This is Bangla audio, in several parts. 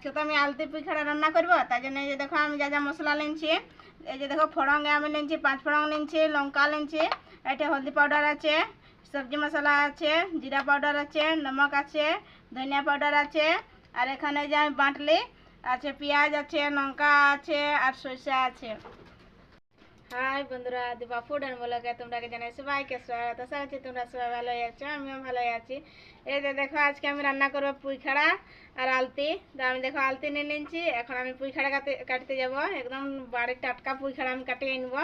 আজকে তো আমি আলতি পিঠাটা রান্না করব, তাই জন্য এই যে দেখো আমি যা যা মশলা নিচ্ছি এই যে দেখো ফড়ঙ্গে আমি নিচ্ছি পাঁচ ফড়ং নিচ্ছি লঙ্কা নিচ্ছি এটা হলদি পাউডার আছে, সবজি মশলা আছে, জিরা পাউডার আছে, নমক আছে, ধনিয়া পাউডার আছে, আর এখানে যে আমি বাঁটলি, আছে পেঁয়াজ আছে, লঙ্কা আছে, আর সরষা আছে। হাই বন্ধুরা দীপা ফুড অ্যান্ড ব্লগে তোমরাকে জানাই সবাইকে স্বাগত। আশা করছি তোমরা সবাই ভালোই আছো, আমিও ভালোই আছি। এই যে দেখো, আজকে আমি রান্না করব পুঁইখাড়া আর আলতি। তো আমি দেখো, আলতি নিয়ে নিয়েছি, এখন আমি পুঁইখাড়া কাটতে কাটতে যাব। একদম বাড়ির টাটকা পুঁইখাড়া আমি কাটিয়ে আনব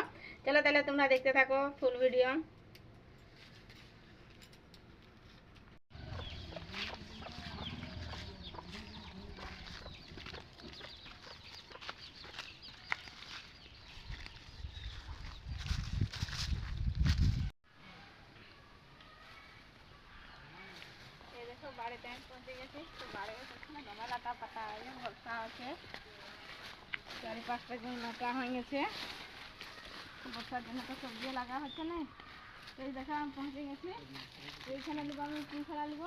চলো তাহলে তোমরা দেখতে থাকো ফুল ভিডিও এই দেখো বাড়িতে আমি পৌঁছে গেছি তো বাড়িতে দেখো না লাটা আছে। চারি পাঁচটা লাটা হয়ে গেছে। বর্ষার জন্য তো সবজি লাগা হচ্ছে না। তো এই দেখো, আমি পৌঁছে গেছি। এইখানে নেব আমি কি খেলা নেব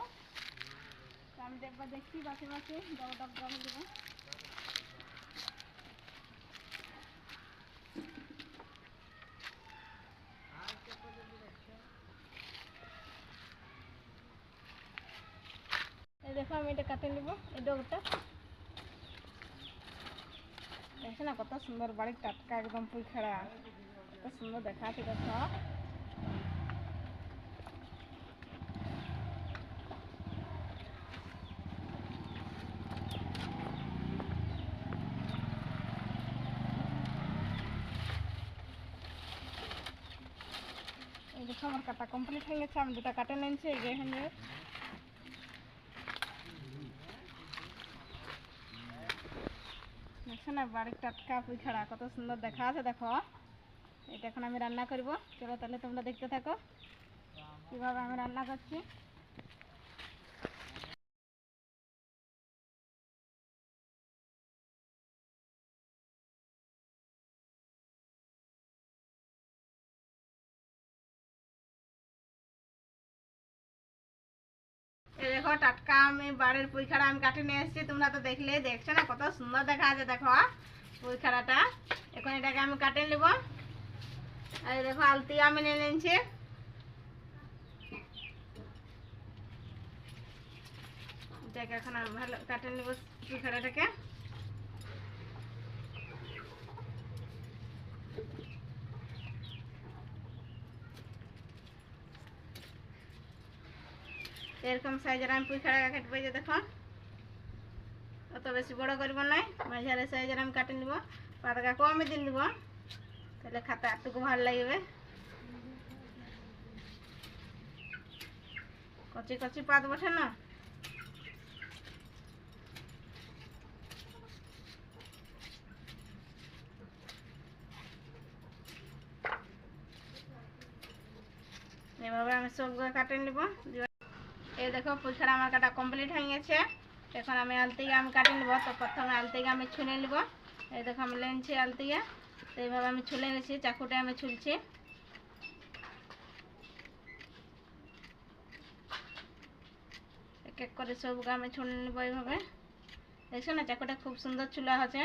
আমি দেখবার দেখছি, বাসে বাসে ডব ডব ডব দেবো এই দেখো, আমি এটা কাটে নেব। এই ডগটা। দেখছ না, কত সুন্দর বাড়ির টাটকা, একদম পুই খাড়া। কত সুন্দর দেখো। এই দেখো, আমার কাটা কমপ্লিট হয়ে গেছে, আমি দুটা কাটে নিয়েছি, এই যে এখানে দেখছ না বাড়ির টাটকা পুই খাড়া কত সুন্দর দেখা আছে, দেখো। এটা এখন আমি রান্না করব। চলো তাহলে তোমরা দেখতে থাকো। কীভাবে আমি রান্না করছি? টাটকা আমি বাড়ির পুইখাড়া আমি কাটে নিয়ে এসেছি, তোমরা তো দেখলে দেখছ না, কত সুন্দর দেখা আছে, দেখো পুইখাড়াটা এখন এটাকে আমি কাটে নেব। আর দেখো, আলতি আমি নিয়ে নিয়েছি। এটাকে এখন ভালো কাটে নেব পুইখাড়াটাকে এরকম সাইজের আমি পুঁই খাড়া কাটবো যে দেখো। অত বেশি বড় করব নাই, মাঝারে সাইজের আমি কাটি নিব, পাতকা কমে দিয়ে নিব। তাহলে খাতা একটুকু ভালো লাগবে। কচি কচি পাত বসে না এভাবে আমি সবগুলো কাটে নিব। এই দেখো পুছাড়া আমার কাটা কমপ্লিট হয়ে গেছে। এখন আমি আলতিকে আমি কাটে নেব, তো প্রথমে আলতিকে আমি ছুলে নেব। এই দেখো, আমি লেনছি আলতিকে, তো এইভাবে আমি ছুলে নিয়েছি, চাকুটা আমি ছুলছি। এক এক করে সবগুলো আমি ছুলে নেব এইভাবে। দেখছ না, চাকুটা খুব সুন্দর চুলা আছে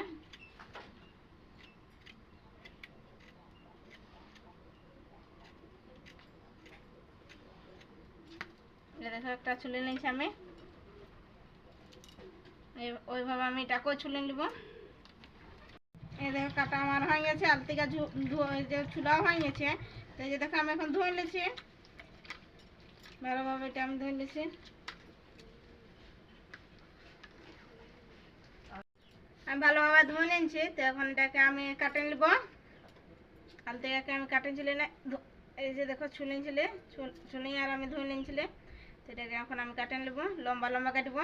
একটা ছুলে নিয়েছি আমি। ওইভাবে আমি এটাকেও ছুলে নিব। এই দেখো, কাটা আমার হয়ে গেছে আলতিকা যে ছুলাও হয়ে গেছে। তো যে দেখো, আমি এখন ধুয়ে নিয়েছি। ভালোভাবে এটা আমি ধুয়ে নিয়েছি। আমি ভালোভাবে ধুয়ে নিয়েছি, তো এখন এটাকে আমি কাটে নিব। আলতিকাকে আমি কাটে ছিলে না এই যে দেখো ছুলে ছিলে ছুলে আর আমি ধুয়ে নিয়েছিলে তো এটাকে এখন আমি কাটে নেব, লম্বা লম্বা কাটবো।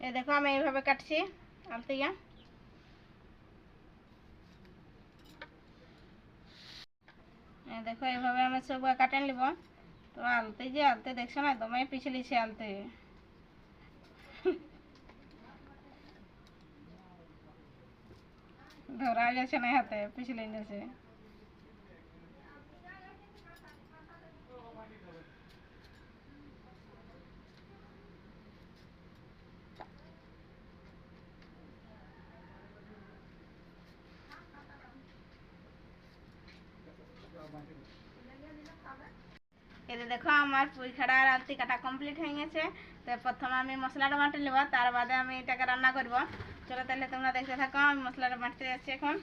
এই দেখো, আমি এইভাবে কাটছি আলতিকা এই দেখো, এইভাবে আমি সব কাটে নিব। তো আলতে যে আলতে, দেখছ না দমে পিছলিছে আলতে। ধরা যাচ্ছে না হাতে পিছলে যাচ্ছে যে দেখো, আমার পুঁই খাড়া আর আলতি কাটা কমপ্লিট হয়ে গেছে। তো প্রথমে আমি মশলাটা বাটি নেব, তার বাদে আমি এটাকে রান্না করব। চলো তাহলে তোমরা দেখতে থাকো, আমি মশলাটা বাটতে যাচ্ছি এখন।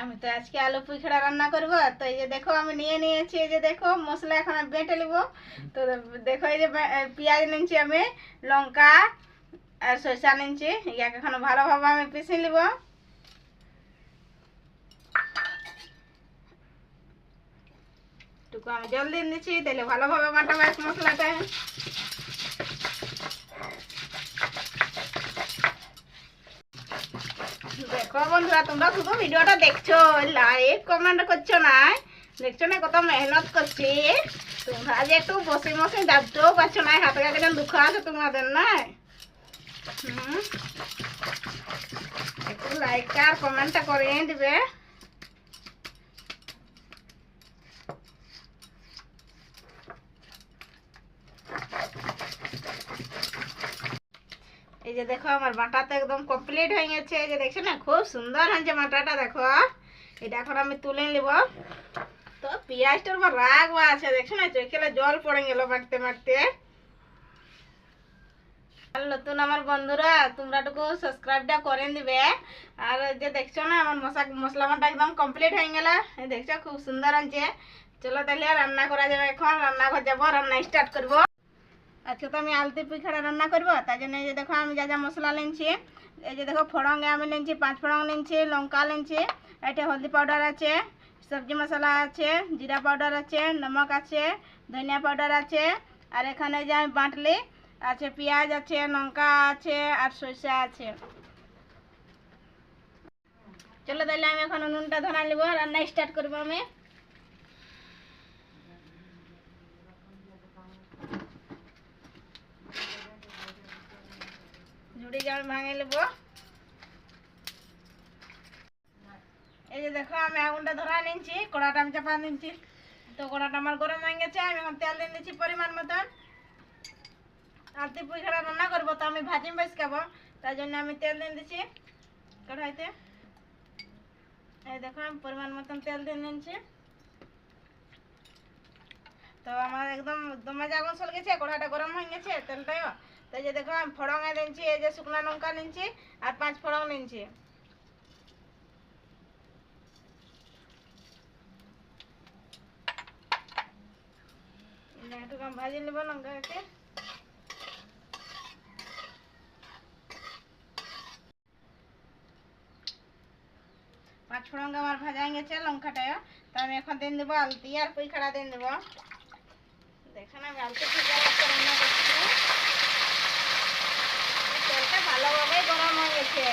আমি তো আজকে আলু পুইখাড়া রান্না করব, তো এই যে দেখো, আমি নিয়ে নিয়েছি, এই যে দেখো, মশলা এখন আমি বেটে নেব। তো দেখো, এই যে পেঁয়াজ নিচ্ছি আমি, লঙ্কা আর সরষা নিচ্ছি ইয়াকে এখন ভালোভাবে আমি পিষে নেব। আমি জল দিয়ে দিচ্ছি তাহলে ভালোভাবে বাটাবো এক মশলাটা। দেখো বন্ধুরা, তোমরা শুধু ভিডিওটা দেখছ লাইক কমেন্ট করছ না। দেখছ না কত মেহনত করছি? তোমরা যে একটু বসে বসে দাবতেও পারছ না হাতে কাছে দুঃখ আছে তোমাদের না? হুম। একটু লাইক আর কমেন্টটা করে দিবে। এই যে দেখো, আমার বাটাটা একদম কমপ্লিট হয়ে গেছে। এই যে দেখছ না, খুব সুন্দর হয়েছে বাটাটা, দেখো। এটা এখন আমি তুলে নিব। তো পেঁয়াজটার উপর রাগ আছে, দেখছ না? চোখে জল পড়ে গেল মারতে মারতে আর নতুন আমার বন্ধুরা, তোমরা টুকু সাবস্ক্রাইবটা করে দিবে আর যে দেখছ না, আমার মশলা মশলা বাটা একদম কমপ্লিট হয়ে গেল। দেখছ, খুব সুন্দর হয়েছে। চলো তাহলে রান্না করা যাবে এখন। রান্নাঘর যাব, রান্না স্টার্ট করব। আজকে তো আমি আলতি পিখাড়া রান্না করব, তাই জন্য এই যে দেখো আমি যা যা মশলা নিচ্ছি এই যে দেখো ফড়ঙ্গে আমি নিচ্ছি পাঁচ ফড়ং নিচ্ছি লঙ্কা নিচ্ছি এটা হলদি পাউডার আছে, সবজি মশলা আছে, জিরা পাউডার আছে, নমক আছে, ধনিয়া পাউডার আছে, আর এখানে যে আমি বাঁটলি আছে, পেঁয়াজ আছে, লঙ্কা আছে, আর সরষা আছে। চলো তাহলে আমি এখন নুনটা ধরা নেব, রান্না স্টার্ট করব আমি। ঝুড়ি জাল ভাঙে নেব। এই যে দেখো, আমি আগুনটা ধরা নিচ্ছি কড়াটা আমি চাপা নিচ্ছি তো কড়াটা আমার গরম হয়ে গেছে, আমি এখন তেল দিয়ে দিচ্ছি পরিমাণ মতন। আলতি পুইখাড়া রান্না করব, তো আমি ভাজি বেশ খাব, তাই জন্য আমি তেল দিয়ে দিচ্ছি কড়াইতে। এই দেখো, আমি পরিমাণ মতন তেল দিয়ে নিচ্ছি তো আমার একদম দমে আগুন চলে গেছে কড়াটা গরম হয়ে গেছে তেলটাও তো যে দেখো, আমি ফড়ঙে নিচ্ছি এই যে শুকনো লঙ্কা নিচ্ছি আর পাঁচ ফড়ং নিচ্ছি ভাজি নেব লঙ্কাকে পাঁচ ফোড়ন আমার ভাজা গেছে লঙ্কাটাও। তো আমি এখন দিন দেবো আলতি আর পুই খাড়া দিন দেবো দেখেন, আমি আলতি পুই রান্না করছি। তেলটা ভালোভাবে গরম হয়ে গেছে।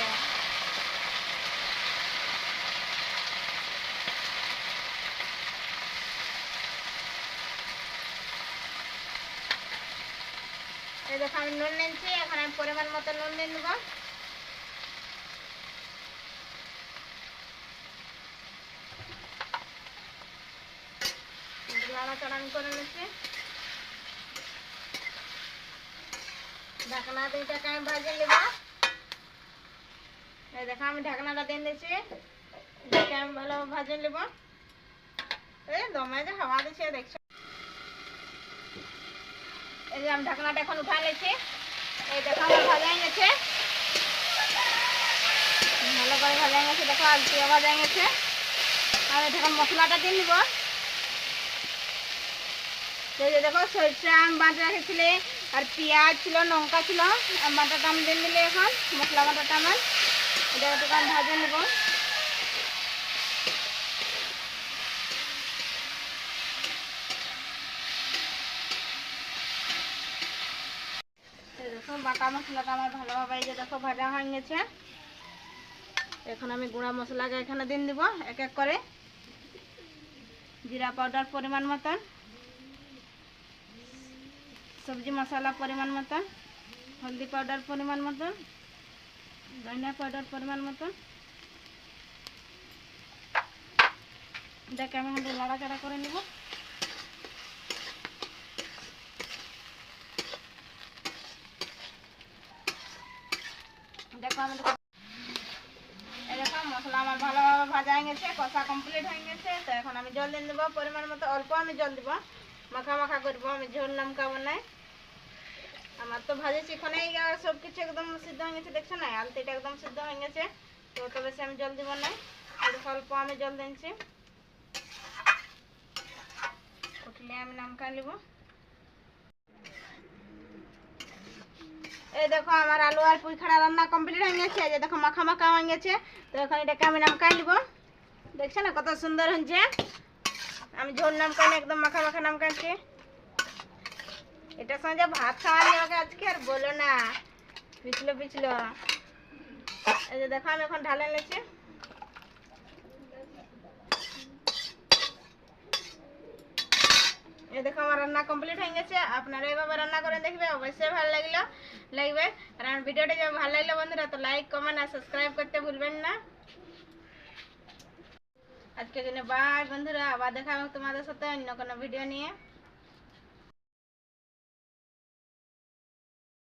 এই দেখো, আমি নুন নিচ্ছি এখন আমি পরিমাণ মতো নুন দিয়ে নেব আমি করে নিচ্ছি। ঢাকনা দুইটাকে আমি ভাজে নেব। এই দেখো, আমি ঢাকনাটা দিয়ে দিচ্ছি এটাকে আমি ভালো ভাজে নেব। এই দমে যে হাওয়া দিচ্ছে, দেখছ? এই যে আমি ঢাকনাটা এখন উঠা নিচ্ছি এই দেখো, আমার ভাজা গেছে। ভালো করে ভাজা গেছে। দেখো, আলটিও ভাজা হয়ে গেছে। আর এখন মশলাটা দিয়ে দেখো, সরষে আম বাটা রেখেছিলে। আর পেঁয়াজ ছিল, লঙ্কা ছিল আম বাটাটা আমি দিয়ে নিলে এখন, মশলা বাটাটা আমার। এটা আমি ভাজে নেব। বাটা মশলাটা আমার ভালোভাবে যে দেখো ভাজা হয়ে গেছে। এখন আমি গুঁড়া মশলাকে এখানে দিন দিব, এক এক করে। জিরা পাউডার পরিমাণ মতন। সবজি মশলা পরিমাণ মতন হলদি পাউডার পরিমাণ মতন ধনিয়া পাউডার পরিমাণ মতন এটাকে আমি একটু নাড়াচাড়া করে নিব দেখো আমি এই দেখো মশলা আমার ভালোভাবে ভাজা ভাজা হয়ে গেছে কষা কমপ্লিট হয়ে গেছে তো এখন আমি জল দিয়ে দেবো পরিমাণ মতো অল্প আমি জল দিব মাখা মাখা করব, আমি ঝোল লঙ্কা বানাই আমার তো ভাজি চিকনেই সব কিছু একদম সিদ্ধ হয়ে গেছে, দেখছ না? আলতিটা একদম সিদ্ধ হয়ে গেছে। তো অত বেশি আমি জল দিব না অল্প আমি জল দিচ্ছি উঠলে আমি লঙ্কা নিব। এই দেখো, আমার আলু আর পুই খাড়া রান্না কমপ্লিট হয়ে গেছে যে দেখো মাখা মাখা হয়ে গেছে। তো এখন এটাকে আমি নামকাই নিব। দেখছ না কত সুন্দর হয়েছে? আমি ঝোল নামকাই নিয়ে একদম মাখা মাখা নামকাইছি এটার সঙ্গে ভাত খাওয়া নিয়ে আমাকে আজকে, আর বলো না। পিছলো পিছলো। এই যে দেখো, আমি এখন ঢালে নিয়েছি এই দেখো, আমার রান্না কমপ্লিট হয়ে গেছে। আপনারা এভাবে রান্না করে দেখবে, অবশ্যই ভালো লাগল, লাগবে। আর আমার ভিডিওটা যদি ভালো লাগল বন্ধুরা, তো লাইক কমেন্ট আর সাবস্ক্রাইব করতে ভুলবেন না। আজকের জন্য বাই বন্ধুরা আবার দেখা হবে তোমাদের সাথে অন্য কোনো ভিডিও নিয়ে।